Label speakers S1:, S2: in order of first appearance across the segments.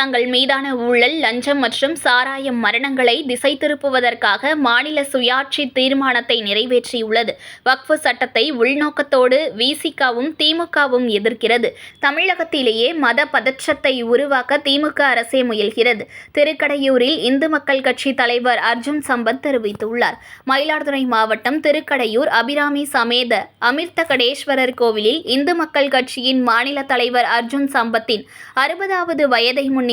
S1: தங்கள் மீதான ஊழல் லஞ்சம் மற்றும் சாராயம் மரணங்களை திசை திருப்புவதற்காக மாநில சுயாட்சி தீர்மானத்தை நிறைவேற்றியுள்ளது. வக்ஃபு சட்டத்தை உள்நோக்கத்தோடு விசிகாவும் திமுகவும் எதிர்க்கிறது. தமிழகத்திலேயே மத பதற்றத்தை உருவாக்க திமுக அரசே முயல்கிறது. திருக்கடையூரில் இந்து மக்கள் கட்சி தலைவர் அர்ஜுன் சம்பத் தெரிவித்துள்ளார். மயிலாடுதுறை மாவட்டம் திருக்கடையூர் அபிராமி சமேத அமிர்தகடேஸ்வரர் கோவிலில் இந்து மக்கள் கட்சியின் மாநில தலைவர் அர்ஜுன் சம்பத்தின் அறுபதாவது வயதை முன்னிட்டு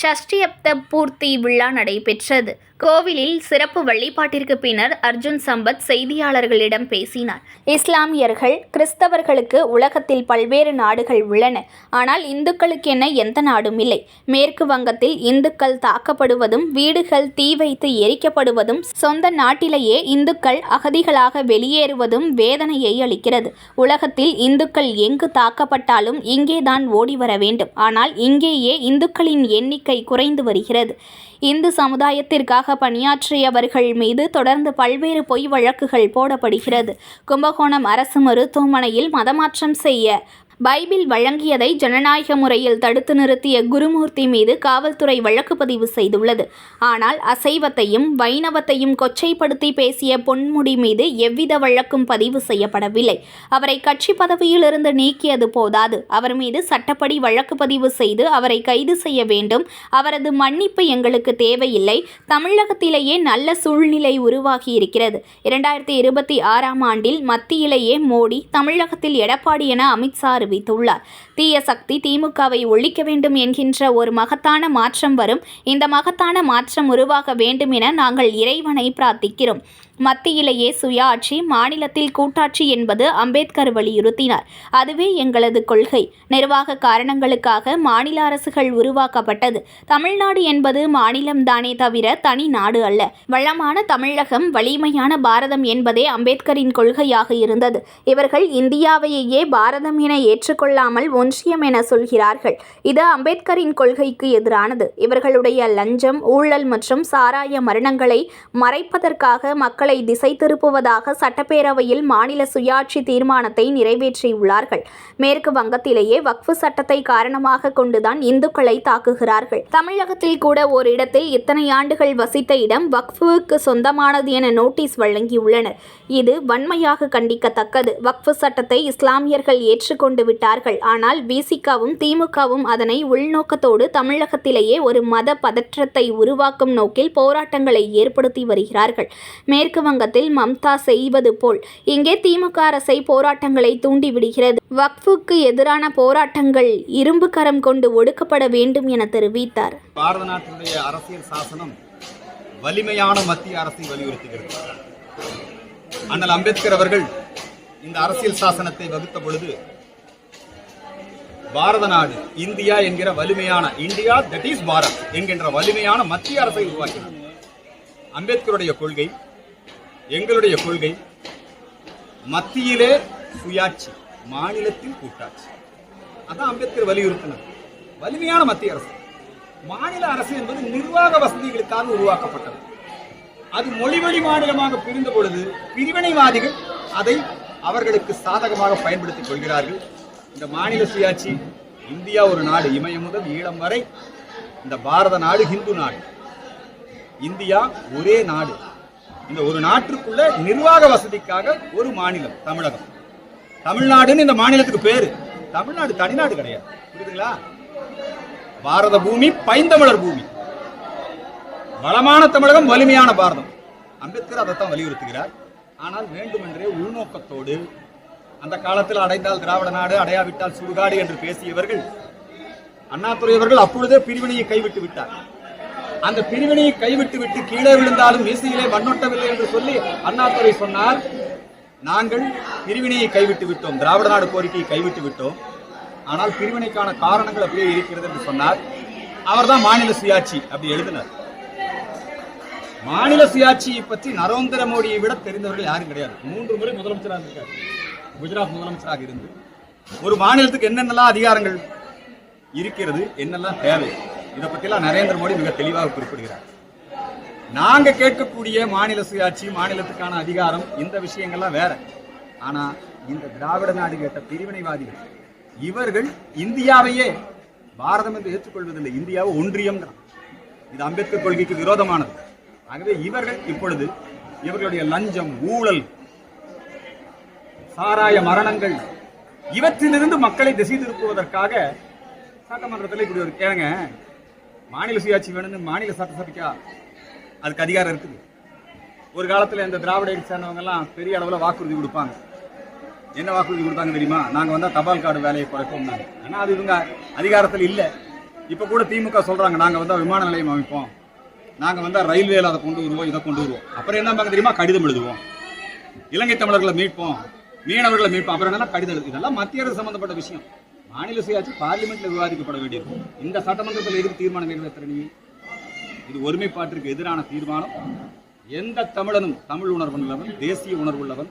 S1: ஷஷ்டியப்த பூர்த்தி விழா நடைபெற்றது. கோவிலில் சிறப்பு வழிபாட்டிற்கு பின்னர் அர்ஜுன் சம்பத் செய்தியாளர்களிடம் பேசினார். இஸ்லாமியர்கள் கிறிஸ்தவர்களுக்கு உலகத்தில் பல்வேறு நாடுகள் உள்ளன. ஆனால் இந்துக்களுக்கென எந்த நாடும் இல்லை. மேற்கு வங்கத்தில் இந்துக்கள் தாக்கப்படுவதும் வீடுகள் தீ வைத்து எரிக்கப்படுவதும் சொந்த நாட்டிலேயே இந்துக்கள் அகதிகளாக வெளியேறுவதும் வேதனையை அளிக்கிறது. உலகத்தில் இந்துக்கள் எங்கு தாக்கப்பட்டாலும் இங்கேதான் ஓடி வர வேண்டும். ஆனால் இங்கேயே இந்துக்களின் எண்ணிக்கை குறைந்து வருகிறது. இந்து சமுதாயத்திற்காக பணியாற்றியவர்கள் மீது தொடர்ந்து பல்வேறு பொய் வழக்குகள் போடப்படுகிறது. கும்பகோணம் அரசு மருத்துவமனையில் மதமாற்றம் செய்ய பைபிள் வழங்கியதை ஜனநாயக முறையில் தடுத்து நிறுத்திய குருமூர்த்தி மீது காவல்துறை வழக்கு பதிவு செய்துள்ளது. ஆனால் அசைவத்தையும் வைணவத்தையும் கொச்சைப்படுத்தி பேசிய பொன்முடி மீது எவ்வித வழக்கும் பதிவு செய்யப்படவில்லை. அவரை கட்சி பதவியிலிருந்து நீக்கியது போதாது. அவர் மீது சட்டப்படி வழக்கு பதிவு செய்து அவரை கைது செய்ய வேண்டும். அவரது மன்னிப்பு எங்களுக்கு தேவையில்லை. தமிழகத்திலேயே நல்ல சூழ்நிலை உருவாகி இருக்கிறது இரண்டாயிரத்தி இருபத்தி ஆறாம் ஆண்டில் மத்தியிலேயே மோடி தமிழகத்தில் எடப்பாடி என அமித்ஷா தெரிவித்துள்ளார். தீய சக்தி திமுகவை ஒழிக்க வேண்டும் என்கின்ற ஒரு மகத்தான மாற்றம் வரும். இந்த மகத்தான மாற்றம் உருவாக வேண்டும் என நாங்கள் இறைவனை பிரார்த்திக்கிறோம். மத்தியிலேயே சுயாட்சி மாநிலத்தில் கூட்டாட்சி என்பது அம்பேத்கர் வலியுறுத்தினார். அதுவே எங்களது கொள்கை. நிர்வாக காரணங்களுக்காக மாநில அரசுகள் உருவாக்கப்பட்டது. தமிழ்நாடு என்பது மாநிலம்தானே தவிர தனி நாடு அல்ல. வளமான தமிழகம் வலிமையான பாரதம் என்பதே அம்பேத்கரின் கொள்கையாக இருந்தது. இவர்கள் இந்தியாவையே பாரதம் என ஏற்றுக்கொள்ளாமல் ஒன்றியம் என சொல்கிறார்கள். இது அம்பேத்கரின் கொள்கைக்கு எதிரானது. இவர்களுடைய லஞ்சம் ஊழல் மற்றும் சாராய மரணங்களை மறைப்பதற்காக மக்கள் திசை திருப்புவதாக சட்டப்பேரவையில் மாநில சுயாட்சி தீர்மானத்தை நிறைவேற்றியுள்ளார்கள். மேற்கு வங்கத்திலேயே வக்ஃபு சட்டத்தை காரணமாக கொண்டுதான் இந்துக்களை தாக்குகிறார்கள். தமிழகத்தில் கூட ஒரு இடத்தில் இத்தனை ஆண்டுகள் வசித்த இடம் வக்ஃபுவுக்கு சொந்தமானது என நோட்டீஸ் வழங்கியுள்ளனர். இது வன்மையாக கண்டிக்கத்தக்கது. வக்ஃபு சட்டத்தை இஸ்லாமியர்கள் ஏற்றுக்கொண்டு விட்டார்கள். ஆனால் விசிகாவும் திமுகவும் அதனை உள்நோக்கத்தோடு தமிழகத்திலேயே ஒரு மத பதற்றத்தை உருவாக்கும் நோக்கில் போராட்டங்களை ஏற்படுத்தி வருகிறார்கள். மேற்கு மேற்கு வங்கத்தில் மம்தா செய்வது போல். இங்கே திமுக அரசை போராட்டங்களை தூண்டிவிடுகிறது. வக்ஃபுக்கு எதிரான போராட்டங்கள் இரும்பு கரம் கொண்டு ஒடுக்கப்பட வேண்டும் என தெரிவித்தார்.
S2: பாரத நாட்டினுடைய அரசியல் சாசனம் வலிமையான மத்திய அரசை வலியுறுத்துகிறது. அண்ணல் அம்பேத்கர் அவர்கள் இந்த அரசியல் சாசனத்தை வகுத்த பொழுது பாரத நாடு இந்தியா என்கிற வலிமையான இந்தியா தட் இஸ் பாரத் என்கின்ற வலிமையான மத்திய அரசை உருவாக்கினார். அம்பேத்கருடைய கொள்கை எங்களுடைய கொள்கை மத்தியிலே சுயாட்சி மாநிலத்தில் கூட்டாட்சி. அதான் அம்பேத்கர் வலியுறுத்தினார் வலிமையான மத்திய அரசு. மாநில அரசு என்பது நிர்வாக வசதிகளுக்காக உருவாக்கப்பட்டது. அது மொழிவழி மாநிலமாக பிரிந்த பொழுது பிரிவினைவாதிகள் அதை அவர்களுக்கு சாதகமாக பயன்படுத்திக் கொள்கிறார்கள். இந்த மாநில சுயாட்சி இந்தியா ஒரு நாடு இமயம் முதல் ஈழம் வரை இந்த பாரத நாடு ஹிந்து நாடு. இந்தியா ஒரே நாடு. இந்த ஒரு நாட்டிற்குள்ள நிர்வாக வசதிக்காக ஒரு மாநிலம் தமிழகம். தமிழ்நாடுன்னு இந்த மாநிலத்துக்கு பேரு. தமிழ்நாடு தனிநாடு கிடையாது. புரியுதுங்களா? பாரத பூமி பைந்தமிழர் பூமி. வளமான தமிழகம் வலிமையான பாரதம். அம்பேத்கர் அதைத்தான் வலியுறுத்துகிறார். ஆனால் வேண்டுமென்றே உள்நோக்கத்தோடு அந்த காலத்தில் அடைந்தால் திராவிட நாடு அடையாவிட்டால் சுடுகாடு என்று பேசியவர்கள் அண்ணாதுரை அவர்கள் அப்பொழுதே பிரிவினையை கைவிட்டு விட்டார். அந்த பிரிவினையை கைவிட்டு விட்டு கீழே விழுந்தாலும் மீசையிலே மண்ணொட்டவில்லை என்று சொல்லி அண்ணாதுரை சொன்னார். நாங்கள் பிரிவினையை கைவிட்டு விட்டோம். திராவிட நாடு கோரிக்கையை கைவிட்டு விட்டோம். ஆனால் பிரிவினைக்கான காரணங்கள் அப்படியே இருக்கிறது என்று சொன்னார். அவர்தான் மாநில சுயாட்சி அப்படி எழுதினார். மாநில சுயாட்சியை பற்றி நரேந்திர மோடியை விட தெரிந்தவர்கள் யாரும் கிடையாது. மூன்று முறை முதலமைச்சராக இருக்கார் குஜராத் முதலமைச்சராக இருந்து. ஒரு மாநிலத்துக்கு என்னென்னலாம் அதிகாரங்கள் இருக்கிறது என்னெல்லாம் தேவை? இதை பற்றிலாம் நரேந்திர மோடி மிக தெளிவாக குறிப்பிடுகிறார். நாங்க கேட்கக்கூடிய மாநில சுயாட்சி மாநிலத்துக்கான அதிகாரம் இந்த விஷயங்கள்லாம் வேற. ஆனா இந்த திராவிட நாடு கேட்ட பிரிவினைவாதிகள் இவர்கள் இந்தியாவையே பாரதம் என்று ஏற்றுக்கொள்வதில்லை. இந்தியாவை ஒன்றியம் இது அம்பேத்கர் கொள்கைக்கு விரோதமானது. ஆகவே இவர்கள் இப்பொழுது இவர்களுடைய லஞ்சம் ஊழல் சாராய மரணங்கள் இவற்றிலிருந்து மக்களை திசை திருப்புவதற்காக சட்டமன்றத்தில் இப்படி ஒரு கேளுங்க. மாநில சுயாட்சி வேணும்னு மாநில சட்டசபைக்கா அதுக்கு அதிகாரம் இருக்குது. ஒரு காலத்தில் இந்த திராவிட சேர்ந்தவங்கெல்லாம் பெரிய அளவில் வாக்குறுதி கொடுப்பாங்க. என்ன வாக்குறுதி கொடுத்தாங்க தெரியுமா? நாங்கள் வந்தால் தபால் கார்டு வேலையை குறைப்போம்னாங்க ஆனால் அது இவங்க அதிகாரத்தில் இல்லை. இப்போ கூட திமுக சொல்கிறாங்க நாங்கள் வந்தால் விமான நிலையம் அமைப்போம். நாங்கள் வந்தால் ரயில்வேல அதை கொண்டு வருவோம் இதை கொண்டு வருவோம். அப்புறம் என்ன தெரியுமா? கடிதம் எழுதுவோம். இலங்கை தமிழர்களை மீட்போம் மீனவர்களை மீட்போம். அப்புறம் என்னன்னா கடிதம் எழுது. இதெல்லாம் மத்திய அரசு சம்மந்தப்பட்ட விஷயம். மாநில சுயாட்சி பார்லிமெண்ட்ல விவாதிக்கப்பட வேண்டியது. இந்த சட்டமன்றத்தில் எதிர்த்து தீர்மானம் நிறைவேற்ற நீ? இது ஒருமைப்பாட்டிற்கு எதிரான தீர்மானம். எந்த தமிழனும் தமிழ் உணர்வுள்ளவன் தேசிய உணர்வுள்ளவன்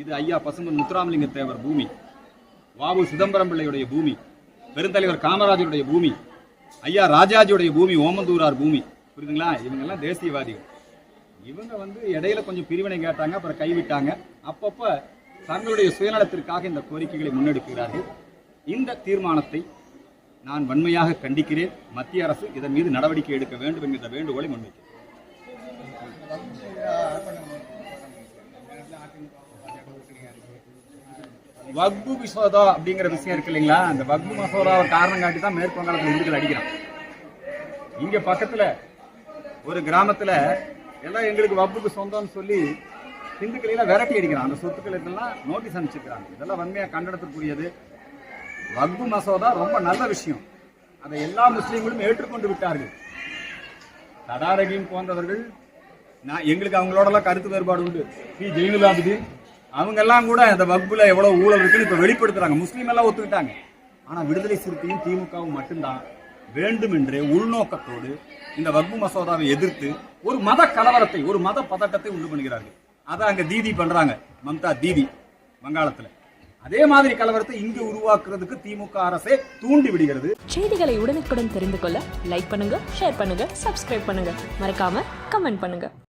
S2: இது ஐயா பசும்பன் முத்துராமலிங்க தேவர் பூமி வாவு சிதம்பரம் பிள்ளையுடைய பூமி பெருந்தலைவர் காமராஜருடைய பூமி ஐயா ராஜாஜியுடைய பூமி ஓமந்தூரார் பூமி. புரியுதுங்களா? இவங்கெல்லாம் தேசியவாதிகள். இவங்க வந்து இடையில கொஞ்சம் பிரிவினை கேட்டாங்க அப்புறம் கைவிட்டாங்க. அப்பப்போ தங்களுடைய சுயநலத்திற்காக இந்த கோரிக்கைகளை முன்னெடுக்கிறார்கள். இந்த தீர்மானத்தை நான் வன்மையாக கண்டிக்கிறேன். மத்திய அரசு இதன் மீது நடவடிக்கை எடுக்க வேண்டும் என்கிற வேண்டுகோளை முன்வைக்கிறேன். வக்பு விசோதா அப்படிங்கிற விஷயம் இருக்கு இல்லைங்களா? அந்த வக்பு மசோதாவை காரணம் காட்டி தான் மேற்கு வங்காளத்தில் இந்துக்கள் அடிக்கிறான் இங்க பக்கத்துல ஒரு கிராமத்துல எல்லாம் எங்களுக்கு வப்புக்கு சொந்தம்னு சொல்லி இந்துக்களை எல்லாம் விரட்டி அடிக்கிறான் அந்த சொத்துக்கள் எல்லாம் நோட்டீஸ் அனுப்பிச்சிருக்கிறாங்க. இதெல்லாம் வன்மையா கண்டனத்திற்குரியது வக்பு மசோதா ரொம்ப நல்ல விஷயம். அதை எல்லா முஸ்லீம்களும் ஏற்றுக்கொண்டு விட்டார்கள். தடாரகியும் போன்றவர்கள் நான் எங்களுக்கு அவங்களோடலாம் கருத்து வேறுபாடு உண்டு. பி ஜெயினுலாபுதீன் அவங்கெல்லாம் கூட அந்த வகுப்பில் எவ்வளோ ஊழல் இருக்குன்னு இப்போ வெளிப்படுத்துகிறாங்க முஸ்லீம் எல்லாம் ஒத்துக்கிட்டாங்க. ஆனால் விடுதலை சிறுத்தையும் திமுகவும் மட்டும்தான் வேண்டுமென்றே உள்நோக்கத்தோடு இந்த வக்பு மசோதாவை எதிர்த்து ஒரு மத கலவரத்தை ஒரு மத பதட்டத்தை உண்டு பண்ணுகிறார்கள். அதை அங்கே தீதி பண்ணுறாங்க மம்தா தீதி வங்காளத்தில். அதே மாதிரி கலவரத்தை இங்கு உருவாக்குறதுக்கு திமுக அரசே தூண்டி விடுகிறது.
S3: செய்திகளை உடனுக்குடன் தெரிந்து கொள்ள லைக் பண்ணுங்க ஷேர் பண்ணுங்க சப்ஸ்கிரைப் பண்ணுங்க. மறக்காம கமெண்ட் பண்ணுங்க.